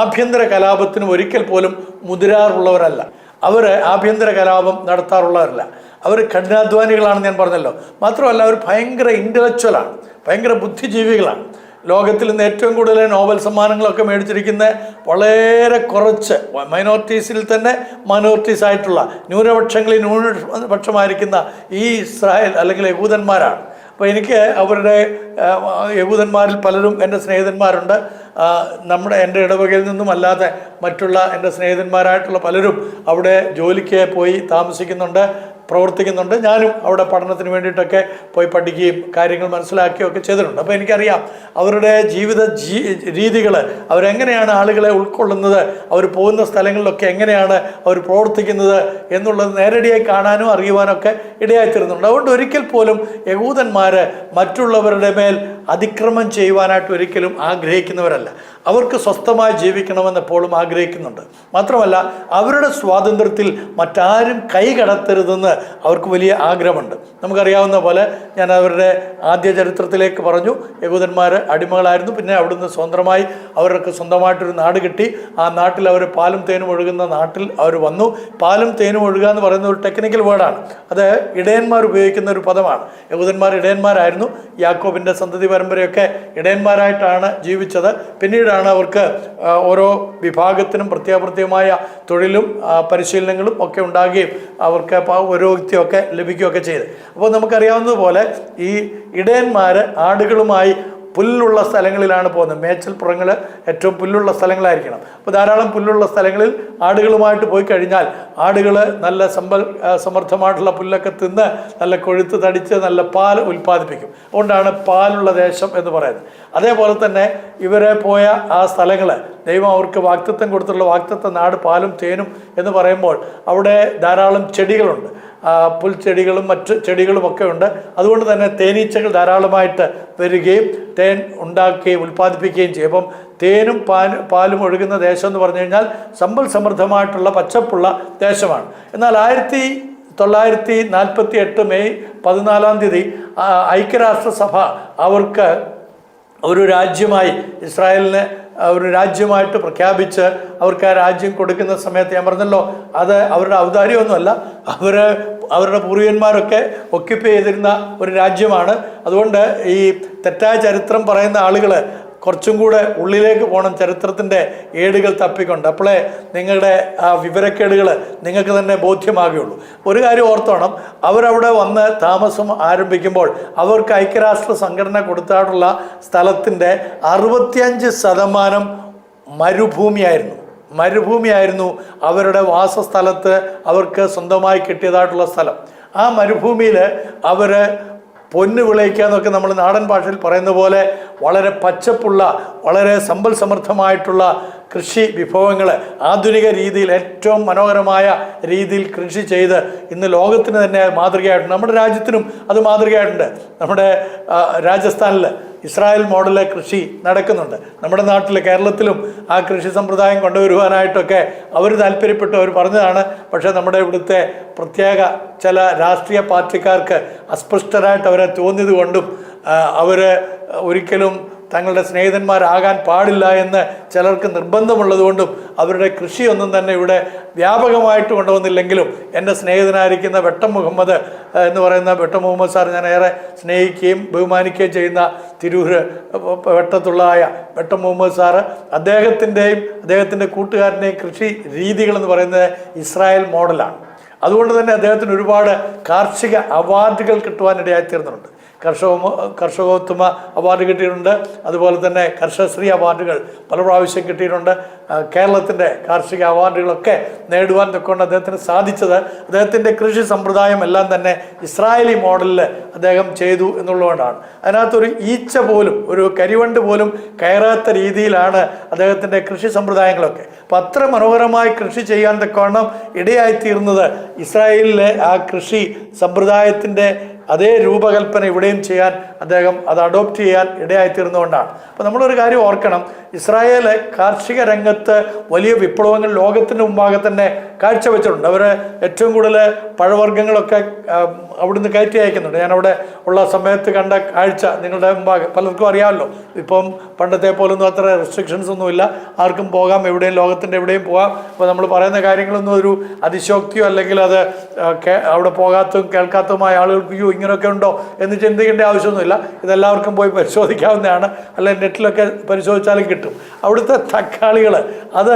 ആഭ്യന്തര കലാപത്തിനും ഒരിക്കൽ പോലും മുതിരാറുള്ളവരല്ല അവർ ആഭ്യന്തര കലാപം നടത്താറുള്ളവരല്ല അവർ കഠിനാധ്വാനികളാണെന്ന് ഞാൻ പറഞ്ഞല്ലോ മാത്രമല്ല അവർ ഭയങ്കര ഇൻ്റലക്ച്വലാണ് ഭയങ്കര ബുദ്ധിജീവികളാണ് ലോകത്തിൽ നിന്ന് ഏറ്റവും കൂടുതൽ നോബൽ സമ്മാനങ്ങളൊക്കെ മേടിച്ചിരിക്കുന്ന വളരെ കുറച്ച് മൈനോറിറ്റീസിൽ തന്നെ മൈനോറിറ്റീസ് ആയിട്ടുള്ള ന്യൂനപക്ഷങ്ങളിൽ ന്യൂനപക്ഷമായിരിക്കുന്ന ഈ ഇസ്രായേൽ അല്ലെങ്കിൽ യഹൂദന്മാരാണ് അപ്പോൾ എനിക്ക് അവരുടെ യഹൂദന്മാരിൽ പലരും എൻ്റെ സ്നേഹിതന്മാരുണ്ട് നമ്മുടെ എൻ്റെ ഇടവകയിൽ നിന്നും അല്ലാതെ മറ്റുള്ള എൻ്റെ സ്നേഹിതന്മാരായിട്ടുള്ള പലരും അവിടെ ജോലിക്ക് പോയി താമസിക്കുന്നുണ്ട് പ്രവർത്തിക്കുന്നുണ്ട് ഞാനും അവിടെ പഠനത്തിന് വേണ്ടിയിട്ടൊക്കെ പോയി പഠിക്കുകയും കാര്യങ്ങൾ മനസ്സിലാക്കുകയും ഒക്കെ ചെയ്തിട്ടുണ്ട് അപ്പോൾ എനിക്കറിയാം അവരുടെ ജീവിത ജീ രീതികൾ അവരെങ്ങനെയാണ് ആളുകളെ ഉൾക്കൊള്ളുന്നത് അവർ പോകുന്ന സ്ഥലങ്ങളിലൊക്കെ എങ്ങനെയാണ് അവർ പ്രവർത്തിക്കുന്നത് എന്നുള്ളത് നേരടിയായി കാണാനും അറിയുവാനൊക്കെ ഇടയായിത്തീരുന്നുണ്ട് അതുകൊണ്ട് ഒരിക്കൽ പോലും യഹൂദന്മാർ മറ്റുള്ളവരുടെ മേൽ അതിക്രമം ചെയ്യുവാനായിട്ട് ഒരിക്കലും ആഗ്രഹിക്കുന്നവരല്ല അവർക്ക് സ്വസ്ഥമായി ജീവിക്കണമെന്ന് എപ്പോഴും ആഗ്രഹിക്കുന്നുണ്ട് മാത്രമല്ല അവരുടെ സ്വാതന്ത്ര്യത്തിൽ മറ്റാരും കൈ കടത്തരുതെന്ന് അവർക്ക് വലിയ ആഗ്രഹമുണ്ട് നമുക്കറിയാവുന്ന പോലെ ഞാൻ അവരുടെ ആദ്യ ചരിത്രത്തിലേക്ക് പറഞ്ഞു യഹൂദന്മാർ അടിമകളായിരുന്നു പിന്നെ അവിടുന്ന് സ്വന്തമായി അവർക്ക് സ്വന്തമായിട്ടൊരു നാട് കിട്ടി ആ നാട്ടിൽ അവർ പാലും തേനും ഒഴുകുന്ന നാട്ടിൽ അവർ വന്നു പാലും തേനും ഒഴുകുക എന്ന് പറയുന്ന ഒരു ടെക്നിക്കൽ വേർഡാണ് അത് ഇടയന്മാർ ഉപയോഗിക്കുന്ന ഒരു പദമാണ് യഹൂദന്മാർ ഇടയന്മാരായിരുന്നു യാക്കോബിൻ്റെ സന്തതി പരമ്പരയൊക്കെ ഇടയന്മാരായിട്ടാണ് ജീവിച്ചത് പിന്നീടാണ് അവർക്ക് ഓരോ വിഭാഗത്തിനും പ്രത്യേക പ്രത്യേകമായ തൊഴിലും പരിശീലനങ്ങളും ഒക്കെ ഉണ്ടാകുകയും അവർക്ക് പാവപുരോഗത്യമൊക്കെ ലഭിക്കുകയൊക്കെ ചെയ്ത് അപ്പോൾ നമുക്കറിയാവുന്നതുപോലെ ഈ ഇടയന്മാർ ആടുകളുമായി പുല്ലുള്ള സ്ഥലങ്ങളിലാണ് പോകുന്നത് മേച്ചൽപ്പുറങ്ങൾ ഏറ്റവും പുല്ലുള്ള സ്ഥലങ്ങളായിരിക്കണം അപ്പോൾ ധാരാളം പുല്ലുള്ള സ്ഥലങ്ങളിൽ ആടുകളുമായിട്ട് പോയി കഴിഞ്ഞാൽ ആടുകൾ നല്ല സമ്പൽ സമർത്ഥമായിട്ടുള്ള പുല്ലൊക്കെ തിന്ന് നല്ല കൊഴുത്ത് തടിച്ച് നല്ല പാൽ ഉൽപ്പാദിപ്പിക്കും അതുകൊണ്ടാണ് പാലുള്ള ദേശം എന്ന് പറയുന്നത് അതേപോലെ തന്നെ ഇവരെ പോയ ആ സ്ഥലങ്ങൾ ദൈവം അവർക്ക് വാക്തത്വം കൊടുത്തുള്ള വാക്തത്വ നാട് പാലും തേനും എന്ന് പറയുമ്പോൾ അവിടെ ധാരാളം ചെടികളുണ്ട് പുൽച്ചെടികളും മറ്റ് ചെടികളുമൊക്കെ ഉണ്ട് അതുകൊണ്ട് തന്നെ തേനീച്ചകൾ ധാരാളമായിട്ട് വരികയും തേൻ ഉണ്ടാക്കുകയും ഉൽപ്പാദിപ്പിക്കുകയും ചെയ്യും അപ്പം തേനും പാൽ പാലും ഒഴുകുന്ന ദേശം എന്ന് പറഞ്ഞു കഴിഞ്ഞാൽ സമ്പൽ സമൃദ്ധമായിട്ടുള്ള പച്ചപ്പുള്ള ദേശമാണ് എന്നാൽ ആയിരത്തി തൊള്ളായിരത്തി നാൽപ്പത്തി എട്ട് മെയ് പതിനാലാം തീയതി ഐക്യരാഷ്ട്രസഭ അവർക്ക് ഒരു രാജ്യമായി ഇസ്രായേലിനെ ഒരു രാജ്യമായിട്ട് പ്രഖ്യാപിച്ച് അവർക്ക് ആ രാജ്യം കൊടുക്കുന്ന സമയത്ത് ഞാൻ പറഞ്ഞല്ലോ അത് അവരുടെ ഔദാര്യമൊന്നുമല്ല അവർ അവരുടെ പൂർവികന്മാരൊക്കെ ഒക്യുപ്പൈ ചെയ്തിരുന്ന ഒരു രാജ്യമാണ് അതുകൊണ്ട് ഈ തെറ്റായ ചരിത്രം പറയുന്ന ആളുകൾ കുറച്ചും കൂടെ ഉള്ളിലേക്ക് പോകണം ചരിത്രത്തിൻ്റെ ഏടുകൾ തപ്പിക്കൊണ്ട് അപ്പോളേ നിങ്ങളുടെ ആ വിവരക്കേടുകൾ നിങ്ങൾക്ക് തന്നെ ബോധ്യമാകുകയുള്ളൂ ഒരു കാര്യം ഓർത്തോണം അവരവിടെ വന്ന് താമസം ആരംഭിക്കുമ്പോൾ അവർക്ക് ഐക്യരാഷ്ട്ര സംഘടന കൊടുത്തായിട്ടുള്ള സ്ഥലത്തിൻ്റെ അറുപത്തിയഞ്ച് ശതമാനം മരുഭൂമിയായിരുന്നു മരുഭൂമിയായിരുന്നു അവരുടെ വാസസ്ഥലത്ത് അവർക്ക് സ്വന്തമായി കിട്ടിയതായിട്ടുള്ള സ്ഥലം ആ മരുഭൂമിയിൽ അവർ പൊന്ന് വിളയിക്കുക എന്നൊക്കെ നമ്മൾ നാടൻ ഭാഷയിൽ പറയുന്ന പോലെ വളരെ പച്ചപ്പുള്ള വളരെ സമ്പൽ സമൃദ്ധമായിട്ടുള്ള കൃഷി വിഭവങ്ങൾ ആധുനിക രീതിയിൽ ഏറ്റവും മനോഹരമായ രീതിയിൽ കൃഷി ചെയ്ത് ഇന്ന് ലോകത്തിന് തന്നെ മാതൃകയായിട്ടുണ്ട് നമ്മുടെ രാജ്യത്തിനും അത് മാതൃകയായിട്ടുണ്ട് നമ്മുടെ രാജസ്ഥാനിൽ ഇസ്രായേൽ മോഡലിലെ കൃഷി നടക്കുന്നുണ്ട് നമ്മുടെ നാട്ടിൽ കേരളത്തിലും ആ കൃഷി സമ്പ്രദായം കൊണ്ടുവരുവാനായിട്ടൊക്കെ അവർ താല്പര്യപ്പെട്ടു അവർ പറഞ്ഞതാണ് പക്ഷേ നമ്മുടെ ഇവിടുത്തെ പ്രത്യേക ചില രാഷ്ട്രീയ പാർട്ടിക്കാർക്ക് അസ്പൃഷ്ടരായിട്ട് അവരെ തോന്നിയത് കൊണ്ടും അവർ ഒരിക്കലും തങ്ങളുടെ സ്നേഹിതന്മാരാകാൻ പാടില്ല എന്ന് ചിലർക്ക് നിർബന്ധമുള്ളതുകൊണ്ടും അവരുടെ കൃഷിയൊന്നും തന്നെ ഇവിടെ വ്യാപകമായിട്ട് കൊണ്ടുവന്നില്ലെങ്കിലും എൻ്റെ സ്നേഹിതനായിരിക്കുന്ന വെട്ടം മുഹമ്മദ് എന്ന് പറയുന്ന വെട്ടം മുഹമ്മദ് സാർ ഞാൻ ഏറെ സ്നേഹിക്കുകയും ബഹുമാനിക്കുകയും ചെയ്യുന്ന തിരൂര് വെട്ടത്തുള്ളതായ വെട്ടം മുഹമ്മദ് സാറ് അദ്ദേഹത്തിൻ്റെയും അദ്ദേഹത്തിൻ്റെ കൂട്ടുകാരൻ്റെയും കൃഷി രീതികളെന്ന് പറയുന്നത് ഇസ്രായേൽ മോഡലാണ് അതുകൊണ്ട് തന്നെ അദ്ദേഹത്തിന് ഒരുപാട് കാർഷിക അവാർഡുകൾ കിട്ടുവാനിടയായി തീർന്നിട്ടുണ്ട് കർഷക കർഷകോത്തമ അവാർഡ് കിട്ടിയിട്ടുണ്ട് അതുപോലെ തന്നെ കർഷകശ്രീ അവാർഡുകൾ പല പ്രാവശ്യം കിട്ടിയിട്ടുണ്ട് കേരളത്തിൻ്റെ കാർഷിക അവാർഡുകളൊക്കെ നേടുവാൻ തൊക്കൊണ്ട് അദ്ദേഹത്തിന് സാധിച്ചത് അദ്ദേഹത്തിൻ്റെ കൃഷി സമ്പ്രദായം എല്ലാം തന്നെ ഇസ്രായേലി മോഡലിൽ അദ്ദേഹം ചെയ്തു എന്നുള്ളതുകൊണ്ടാണ് അതിനകത്തൊരു ഈച്ച പോലും ഒരു കരിവണ്ട് പോലും കയറാത്ത രീതിയിലാണ് അദ്ദേഹത്തിൻ്റെ കൃഷി സമ്പ്രദായങ്ങളൊക്കെ അപ്പം അത്ര മനോഹരമായി കൃഷി ചെയ്യാൻ തൊക്കെ ഇടയായിത്തീർന്നത് ഇസ്രായേലിലെ ആ കൃഷി സമ്പ്രദായത്തിൻ്റെ അതേ രൂപകൽപ്പന ഇവിടെയും ചെയ്യാൻ അദ്ദേഹം അത് അഡോപ്റ്റ് ചെയ്യാൻ ഇടയായിത്തീർന്നുകൊണ്ടാണ് അപ്പോൾ നമ്മളൊരു കാര്യം ഓർക്കണം ഇസ്രായേല് കാർഷിക രംഗത്ത് വലിയ വിപ്ലവങ്ങൾ ലോകത്തിൻ്റെ മുമ്പാകെ തന്നെ കാഴ്ചവെച്ചിട്ടുണ്ട് അവർ ഏറ്റവും കൂടുതൽ പഴവർഗ്ഗങ്ങളൊക്കെ അവിടുന്ന് കയറ്റി അയക്കുന്നുണ്ട് ഞാൻ അവിടെ ഉള്ള സമയത്ത് കണ്ട കാഴ്ച നിങ്ങളുടെ മുമ്പാകെ പലർക്കും അറിയാമല്ലോ ഇപ്പം പണ്ടത്തെ പോലൊന്നും അത്ര റെസ്ട്രിക്ഷൻസ് ഒന്നുമില്ല ആർക്കും പോകാം എവിടെയും ലോകത്തിൻ്റെ എവിടെയും പോകാം അപ്പോൾ നമ്മൾ പറയുന്ന കാര്യങ്ങളൊന്നും ഒരു അതിശോക്തിയോ അല്ലെങ്കിൽ അത് അവിടെ പോകാത്തതും കേൾക്കാത്തതുമായ ആളുകൾക്ക് ഇങ്ങനെയൊക്കെ ഉണ്ടോ എന്ന് ചിന്തിക്കേണ്ട ആവശ്യമൊന്നുമില്ല ആവശ്യമില്ല ഇതെല്ലാവർക്കും പോയി പരിശോധിക്കാവുന്നതാണ് അല്ലെ നെറ്റിലൊക്കെ പരിശോധിച്ചാലും കിട്ടും അവിടുത്തെ തക്കാളികൾ അത്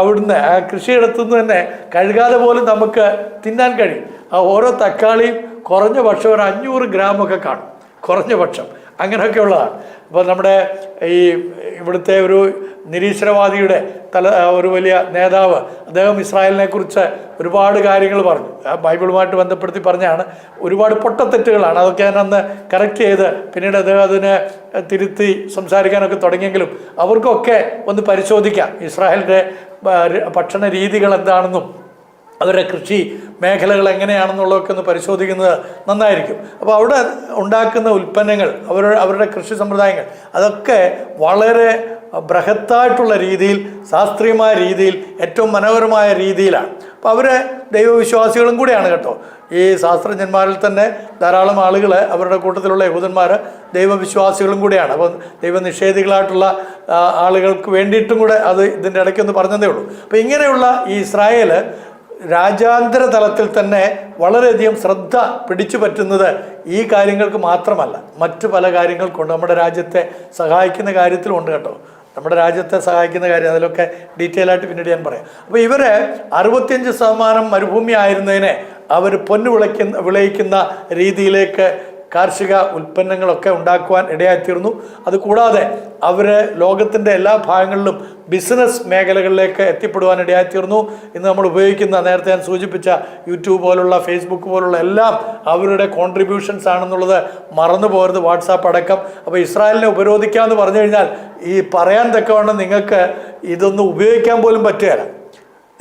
അവിടുന്ന് കൃഷിയിടത്തുനിന്ന് തന്നെ കഴുകാതെ പോലും നമുക്ക് തിന്നാൻ കഴിയും ഓരോ തക്കാളിയും കുറഞ്ഞ പക്ഷം ഒരു അഞ്ഞൂറ് ഗ്രാമൊക്കെ കാണും കുറഞ്ഞ പക്ഷം അങ്ങനെയൊക്കെ ഉള്ളതാണ് അപ്പോൾ നമ്മുടെ ഈ ഇവിടുത്തെ ഒരു നിരീശ്വരവാദിയുടെ തല ഒരു വലിയ നേതാവ് അദ്ദേഹം ഇസ്രായേലിനെ കുറിച്ച് ഒരുപാട് കാര്യങ്ങൾ പറഞ്ഞു ബൈബിളുമായിട്ട് ബന്ധപ്പെടുത്തി പറഞ്ഞാണ് ഒരുപാട് പൊട്ടത്തെറ്റുകളാണ് അതൊക്കെ അതിനന്ന് കറക്റ്റ് ചെയ്ത് പിന്നീട് അദ്ദേഹം അതിനെ തിരുത്തി സംസാരിക്കാനൊക്കെ തുടങ്ങിയെങ്കിലും അവർക്കൊക്കെ ഒന്ന് പരിശോധിക്കാം ഇസ്രായേലിൻ്റെ ഭക്ഷണ രീതികൾ എന്താണെന്നും അവരുടെ കൃഷി മേഖലകൾ എങ്ങനെയാണെന്നുള്ളതൊക്കെ ഒന്ന് പരിശോധിക്കുന്നത് നന്നായിരിക്കും അപ്പോൾ അവിടെ ഉണ്ടാക്കുന്ന ഉൽപ്പന്നങ്ങൾ അവരുടെ അവരുടെ കൃഷി സമ്പ്രദായങ്ങൾ അതൊക്കെ വളരെ ബൃഹത്തായിട്ടുള്ള രീതിയിൽ ശാസ്ത്രീയമായ രീതിയിൽ ഏറ്റവും മനോഹരമായ രീതിയിലാണ് അപ്പോൾ അവർ ദൈവവിശ്വാസികളും കൂടിയാണ് കേട്ടോ ഈ ശാസ്ത്രജ്ഞന്മാരിൽ തന്നെ ധാരാളം ആളുകൾ അവരുടെ കൂട്ടത്തിലുള്ള യഹൂദന്മാർ ദൈവവിശ്വാസികളും കൂടിയാണ് അപ്പോൾ ദൈവനിഷേധികളായിട്ടുള്ള ആളുകൾക്ക് വേണ്ടിയിട്ടും കൂടെ അത് ഇതിൻ്റെ ഇടയ്ക്കൊന്ന് പറഞ്ഞതേ ഉള്ളൂ അപ്പോൾ ഇങ്ങനെയുള്ള ഈ ഇസ്രായേൽ രാജ്യാന്തര തലത്തിൽ തന്നെ വളരെയധികം ശ്രദ്ധ പിടിച്ചു പറ്റുന്നത് ഈ കാര്യങ്ങൾക്ക് മാത്രമല്ല മറ്റു പല കാര്യങ്ങൾക്കുണ്ട് നമ്മുടെ രാജ്യത്തെ സഹായിക്കുന്ന ഉണ്ട് കേട്ടോ നമ്മുടെ രാജ്യത്തെ സഹായിക്കുന്ന കാര്യം അതിലൊക്കെ ഡീറ്റെയിൽ ആയിട്ട് പിന്നീട് ഞാൻ പറയാം അപ്പോൾ ഇവരെ അറുപത്തിയഞ്ച് ശതമാനം മരുഭൂമി ആയിരുന്നതിനെ അവർ പൊന്നു വിളയ്ക്കുന്ന വിളയിക്കുന്ന രീതിയിലേക്ക് കാർഷിക ഉൽപ്പന്നങ്ങളൊക്കെ ഉണ്ടാക്കുവാൻ ഇടയായിത്തീർന്നു അതുകൂടാതെ അവർ ലോകത്തിൻ്റെ എല്ലാ ഭാഗങ്ങളിലും ബിസിനസ് മേഖലകളിലേക്ക് എത്തിപ്പെടുവാൻ ഇടയായിത്തീർന്നു ഇന്ന് നമ്മൾ ഉപയോഗിക്കുന്ന നേരത്തെ ഞാൻ സൂചിപ്പിച്ച യൂട്യൂബ് പോലുള്ള ഫേസ്ബുക്ക് പോലുള്ള എല്ലാം അവരുടെ കോൺട്രിബ്യൂഷൻസ് ആണെന്നുള്ളത് മറന്നു പോകരുത് വാട്സാപ്പ് അടക്കം അപ്പോൾ ഇസ്രായേലിനെ ഉപരോധിക്കാമെന്ന് പറഞ്ഞു കഴിഞ്ഞാൽ ഈ പറയാൻ തക്കവണ്ണം നിങ്ങൾക്ക് ഇതൊന്നും ഉപയോഗിക്കാൻ പോലും പറ്റുകയില്ല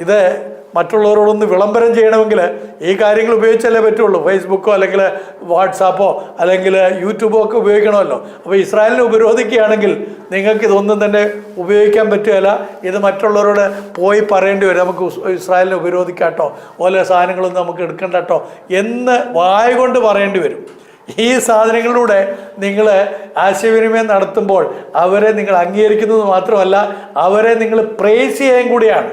ഇത് മറ്റുള്ളവരോടൊന്ന് വിളംബരം ചെയ്യണമെങ്കിൽ ഈ കാര്യങ്ങൾ ഉപയോഗിച്ചല്ലേ പറ്റുള്ളൂ ഫേസ്ബുക്കോ അല്ലെങ്കിൽ വാട്സാപ്പോ അല്ലെങ്കിൽ യൂട്യൂബോ ഒക്കെ ഉപയോഗിക്കണമല്ലോ അപ്പോൾ ഇസ്രായേലിനെ ഉപരോധിക്കുകയാണെങ്കിൽ നിങ്ങൾക്ക് ഇതൊന്നും തന്നെ ഉപയോഗിക്കാൻ പറ്റുകയില്ല ഇത് മറ്റുള്ളവരോട് പോയി പറയേണ്ടി വരും നമുക്ക് ഇസ്രായേലിനെ ഉപരോധിക്കാട്ടോ ഓലെ സാധനങ്ങളൊന്നും നമുക്ക് എടുക്കണ്ടട്ടോ എന്ന് വായ കൊണ്ട് പറയേണ്ടി വരും ഈ സാധനങ്ങളിലൂടെ നിങ്ങൾ ആശയവിനിമയം നടത്തുമ്പോൾ അവരെ നിങ്ങൾ അംഗീകരിക്കുന്നത് മാത്രമല്ല അവരെ നിങ്ങൾ പ്രേസ് ചെയ്യാൻ കൂടിയാണ്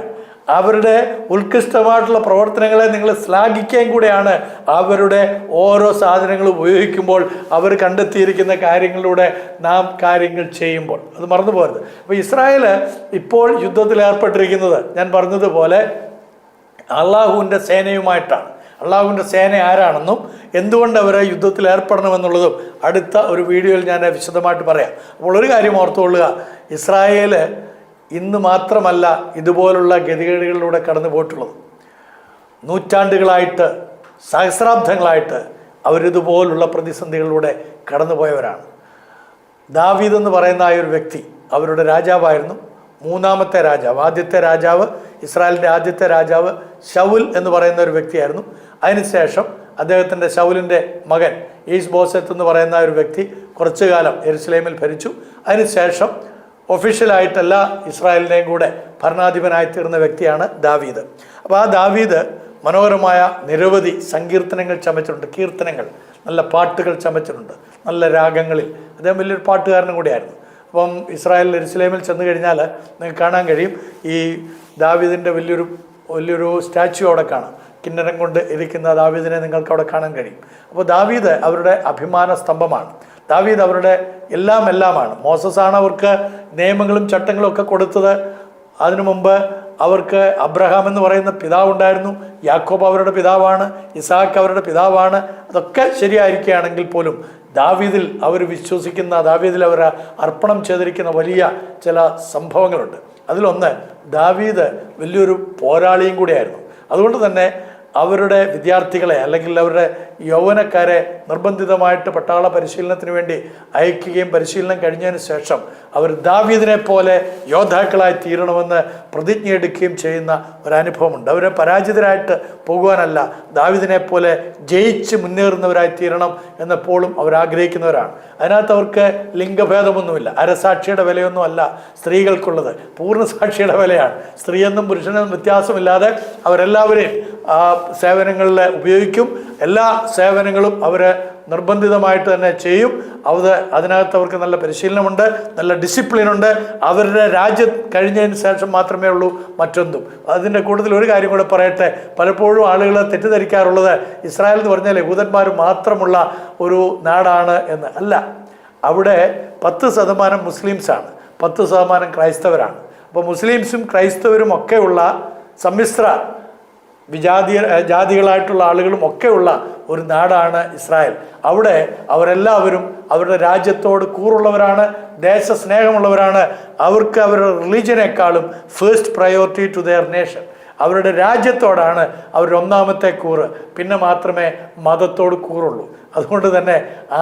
അവരുടെ ഉത്കൃഷ്ടമായിട്ടുള്ള പ്രവർത്തനങ്ങളെ നിങ്ങൾ ശ്ലാഘിക്കുകയും കൂടെയാണ് അവരുടെ ഓരോ സാധനങ്ങൾ ഉപയോഗിക്കുമ്പോൾ അവർ കണ്ടെത്തിയിരിക്കുന്ന കാര്യങ്ങളിലൂടെ നാം കാര്യങ്ങൾ ചെയ്യുമ്പോൾ അത് മറന്നു പോകരുത് അപ്പോൾ ഇസ്രായേൽ ഇപ്പോൾ യുദ്ധത്തിൽ ഏർപ്പെട്ടിരിക്കുന്നത് ഞാൻ പറഞ്ഞതുപോലെ അള്ളാഹുവിൻ്റെ സേനയുമായിട്ടാണ് അള്ളാഹുവിൻ്റെ സേന ആരാണെന്നും എന്തുകൊണ്ട് അവരെ യുദ്ധത്തിൽ ഏർപ്പെടണമെന്നുള്ളതും അടുത്ത ഒരു വീഡിയോയിൽ ഞാൻ വിശദമായിട്ട് പറയാം അപ്പോൾ ഒരു കാര്യം ഓർത്തുകൊള്ളുക ഇസ്രായേൽ ഇന്ന് മാത്രമല്ല ഇതുപോലുള്ള ഗതികേടുകളിലൂടെ കടന്നു പോയിട്ടുള്ളത് നൂറ്റാണ്ടുകളായിട്ട് സഹസ്രാബ്ദങ്ങളായിട്ട് അവരിതുപോലുള്ള പ്രതിസന്ധികളിലൂടെ കടന്നുപോയവരാണ് ദാവീദ് എന്ന് പറയുന്ന ആ ഒരു വ്യക്തി അവരുടെ രാജാവായിരുന്നു മൂന്നാമത്തെ രാജാവ് ആദ്യത്തെ രാജാവ് ഇസ്രായേലിൻ്റെ ആദ്യത്തെ രാജാവ് ഷൗൽ എന്ന് പറയുന്ന ഒരു വ്യക്തിയായിരുന്നു അതിനുശേഷം അദ്ദേഹത്തിൻ്റെ ഷൗലിൻ്റെ മകൻ ഈസ് ബോസത്ത് എന്ന് പറയുന്ന ഒരു വ്യക്തി കുറച്ചു കാലം എരുസലേമിൽ ഭരിച്ചു അതിനുശേഷം ഒഫീഷ്യലായിട്ടല്ല ഇസ്രായേലിനെയും കൂടെ ഭരണാധിപനായി തീർന്ന വ്യക്തിയാണ് ദാവീദ് അപ്പോൾ ആ ദാവീദ് മനോഹരമായ നിരവധി സങ്കീർത്തനങ്ങൾ ചമച്ചിട്ടുണ്ട് കീർത്തനങ്ങൾ നല്ല പാട്ടുകൾ ചമച്ചിട്ടുണ്ട് നല്ല രാഗങ്ങളിൽ അദ്ദേഹം വലിയൊരു പാട്ടുകാരനും കൂടിയായിരുന്നു അപ്പം ഇസ്രായേൽ എരുസലേമിൽ ചെന്ന് കഴിഞ്ഞാൽ നിങ്ങൾക്ക് കാണാൻ കഴിയും ഈ ദാവീദിൻ്റെ വലിയൊരു വലിയൊരു സ്റ്റാച്യു അവിടെ കാണാം കിന്നരം കൊണ്ട് ഇരിക്കുന്ന ദാവീദിനെ നിങ്ങൾക്ക് അവിടെ കാണാൻ കഴിയും അപ്പോൾ ദാവീദ് അവരുടെ അഭിമാന സ്തംഭമാണ് ദാവീദ് അവരുടെ എല്ലാം എല്ലാമാണ് മോസസാണ് അവർക്ക് നിയമങ്ങളും ചട്ടങ്ങളും ഒക്കെ കൊടുത്തത് അതിനു മുമ്പ് അവർക്ക് അബ്രഹാം എന്ന് പറയുന്ന പിതാവുണ്ടായിരുന്നു യാക്കോബ് അവരുടെ പിതാവാണ് ഇസാഖ് അവരുടെ പിതാവാണ് അതൊക്കെ ശരിയായിരിക്കുകയാണെങ്കിൽ പോലും ദാവീദിൽ അവർ വിശ്വസിക്കുന്ന ദാവീദിൽ അവർ അർപ്പണം ചെയ്തിരിക്കുന്ന വലിയ ചില സംഭവങ്ങളുണ്ട് അതിലൊന്ന് ദാവീദ് വലിയൊരു പോരാളിയും കൂടിയായിരുന്നു അതുകൊണ്ട് തന്നെ അവരുടെ വിദ്യാർത്ഥികളെ അല്ലെങ്കിൽ അവരുടെ യൗവനക്കാരെ നിർബന്ധിതമായിട്ട് പട്ടാള പരിശീലനത്തിന് വേണ്ടി അയക്കുകയും പരിശീലനം കഴിഞ്ഞതിന് ശേഷം അവർ ദാവീദിനെ പോലെ യോദ്ധാക്കളായി തീരണമെന്ന് എടുക്കുകയും ചെയ്യുന്ന ഒരനുഭവമുണ്ട് അവരെ പരാജിതരായിട്ട് പോകുവാനല്ല ദാവിദിനെ പോലെ ജയിച്ച് മുന്നേറുന്നവരായി തീരണം എന്നെപ്പോഴും അവർ ആഗ്രഹിക്കുന്നവരാണ് അതിനകത്ത് അവർക്ക് ലിംഗഭേദമൊന്നുമില്ല അരസാക്ഷിയുടെ വിലയൊന്നും അല്ല സ്ത്രീകൾക്കുള്ളത് പൂർണ്ണസാക്ഷിയുടെ വിലയാണ് സ്ത്രീയെന്നും പുരുഷനെന്നും വ്യത്യാസമില്ലാതെ അവരെല്ലാവരെയും സേവനങ്ങളിൽ ഉപയോഗിക്കും എല്ലാ സേവനങ്ങളും അവർ നിർബന്ധിതമായിട്ട് തന്നെ ചെയ്യും അവർ അതിനകത്ത് അവർക്ക് നല്ല പരിശീലനമുണ്ട് നല്ല ഡിസിപ്ലിനുണ്ട് അവരുടെ രാജ്യം കഴിഞ്ഞതിന് ശേഷം മാത്രമേ ഉള്ളൂ മറ്റൊന്നും അതിൻ്റെ കൂടുതൽ ഒരു കാര്യം കൂടെ പറയട്ടെ പലപ്പോഴും ആളുകളെ തെറ്റിദ്ധരിക്കാറുള്ളത് ഇസ്രായേൽ എന്ന് പറഞ്ഞാൽ യഹൂദന്മാർ മാത്രമുള്ള ഒരു നാടാണ് എന്ന് അല്ല അവിടെ പത്ത് ശതമാനം മുസ്ലിംസാണ് പത്ത് ശതമാനം ക്രൈസ്തവരാണ് അപ്പോൾ മുസ്ലിംസും ക്രൈസ്തവരും ഒക്കെയുള്ള സമ്മിശ്ര വിജാതി ജാതികളായിട്ടുള്ള ആളുകളും ഒക്കെയുള്ള ഒരു നാടാണ് ഇസ്രായേൽ അവിടെ അവരെല്ലാവരും അവരുടെ രാജ്യത്തോട് കൂറുള്ളവരാണ് ദേശസ്നേഹമുള്ളവരാണ് അവർക്ക് അവരുടെ റിലീജിയനേക്കാളും first priority to their nation അവരുടെ രാജ്യത്തോടാണ് അവരൊന്നാമത്തെ ഒന്നാമത്തെ കൂറ് പിന്നെ മാത്രമേ മതത്തോട് കൂറുള്ളൂ അതുകൊണ്ട് തന്നെ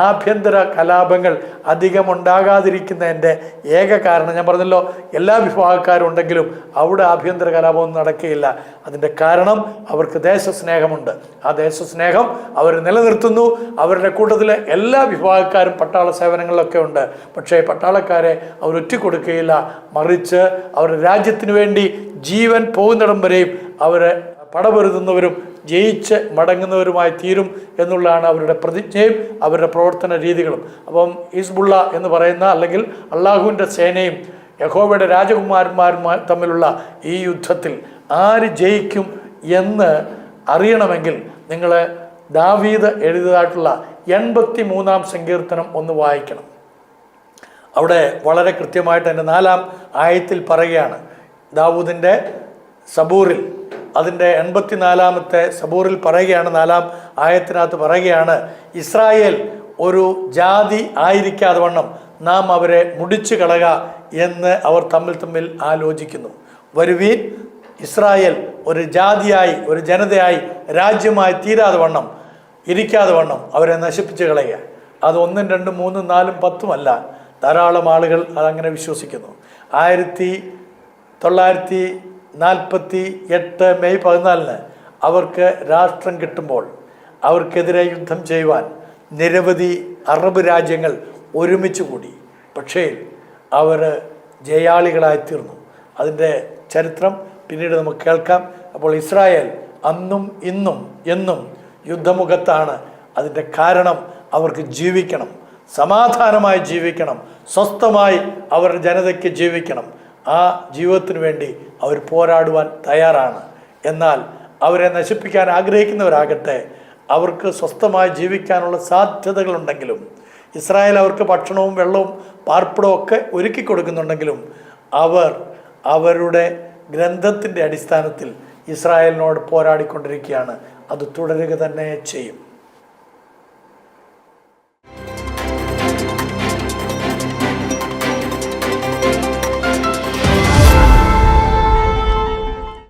ആഭ്യന്തര കലാപങ്ങൾ അധികം ഉണ്ടാകാതിരിക്കുന്നതിൻ്റെ ഏക കാരണം ഞാൻ പറഞ്ഞല്ലോ എല്ലാ വിഭാഗക്കാരും ഉണ്ടെങ്കിലും അവിടെ ആഭ്യന്തര കലാപമൊന്നും നടക്കുകയില്ല അതിൻ്റെ കാരണം അവർക്ക് ദേശസ്നേഹമുണ്ട് ആ ദേശസ്നേഹം അവർ നിലനിർത്തുന്നു അവരുടെ കൂട്ടത്തിലെ എല്ലാ വിഭാഗക്കാരും പട്ടാള സേവനങ്ങളിലൊക്കെ ഉണ്ട് പക്ഷേ പട്ടാളക്കാരെ അവർ ഒറ്റിക്കൊടുക്കുകയില്ല മറിച്ച് അവരുടെ രാജ്യത്തിന് വേണ്ടി ജീവൻ പോകുന്നിടം വരെയും അവരെ പടപൊരുതുന്നവരും ജയിച്ച് മടങ്ങുന്നവരുമായി തീരും എന്നുള്ളതാണ് അവരുടെ പ്രതിജ്ഞയും അവരുടെ പ്രവർത്തന രീതികളും അപ്പം ഹിസ്ബുള്ള എന്ന് പറയുന്ന അല്ലെങ്കിൽ അള്ളാഹുവിൻ്റെ സേനയും യഹോബയുടെ രാജകുമാരന്മാരും തമ്മിലുള്ള ഈ യുദ്ധത്തിൽ ആര് ജയിക്കും എന്ന് അറിയണമെങ്കിൽ നിങ്ങൾ ദാവീദ് എഴുതിയതായിട്ടുള്ള എൺപത്തി മൂന്നാം സങ്കീർത്തനം ഒന്ന് വായിക്കണം അവിടെ വളരെ കൃത്യമായിട്ട് എൻ്റെ നാലാം ആയത്തിൽ പറയുകയാണ് ദാവൂദിൻ്റെ സബൂറിൽ അതിൻ്റെ എൺപത്തിനാലാമത്തെ സബൂറിൽ പറയുകയാണ് നാലാം ആയത്തിനകത്ത് പറയുകയാണ് ഇസ്രായേൽ ഒരു ജാതി ആയിരിക്കാതെ വണ്ണം നാം അവരെ മുടിച്ചു കളക എന്ന് അവർ തമ്മിൽ തമ്മിൽ ആലോചിക്കുന്നു വരുവീൻ ഇസ്രായേൽ ഒരു ജാതിയായി ഒരു ജനതയായി രാജ്യമായി തീരാതെ വണ്ണം ഇരിക്കാതെ വണ്ണം അവരെ നശിപ്പിച്ച് കളയുക അത് ഒന്നും രണ്ടും മൂന്നും നാലും പത്തുമല്ല ധാരാളം ആളുകൾ അതങ്ങനെ വിശ്വസിക്കുന്നു ആയിരത്തി തൊള്ളായിരത്തി നാൽപ്പത്തി എട്ട് മെയ് പതിനാലിന് അവർക്ക് രാഷ്ട്രം കിട്ടുമ്പോൾ അവർക്കെതിരെ യുദ്ധം ചെയ്യുവാൻ നിരവധി അറബ് രാജ്യങ്ങൾ ഒരുമിച്ച് കൂടി പക്ഷേ അവർ ജയാളികളായി തീർന്നു അതിൻ്റെ ചരിത്രം പിന്നീട് നമുക്ക് കേൾക്കാം അപ്പോൾ ഇസ്രായേൽ അന്നും ഇന്നും എന്നും യുദ്ധമുഖത്താണ് അതിൻ്റെ കാരണം അവർക്ക് ജീവിക്കണം സമാധാനമായി ജീവിക്കണം സ്വസ്ഥമായി അവരുടെ ജനതയ്ക്ക് ജീവിക്കണം ആ ജീവിതത്തിന് വേണ്ടി അവർ പോരാടുവാൻ തയ്യാറാണ് എന്നാൽ അവരെ നശിപ്പിക്കാൻ ആഗ്രഹിക്കുന്നവരാകട്ടെ അവർക്ക് സ്വസ്ഥമായി ജീവിക്കാനുള്ള സാധ്യതകളുണ്ടെങ്കിലും ഇസ്രായേൽ അവർക്ക് ഭക്ഷണവും വെള്ളവും പാർപ്പിടവും ഒക്കെ ഒരുക്കി കൊടുക്കുന്നുണ്ടെങ്കിലും അവർ അവരുടെ ഗ്രന്ഥത്തിൻ്റെ അടിസ്ഥാനത്തിൽ ഇസ്രായേലിനോട് പോരാടിക്കൊണ്ടിരിക്കുകയാണ് അത് തുടരുക തന്നെ ചെയ്യും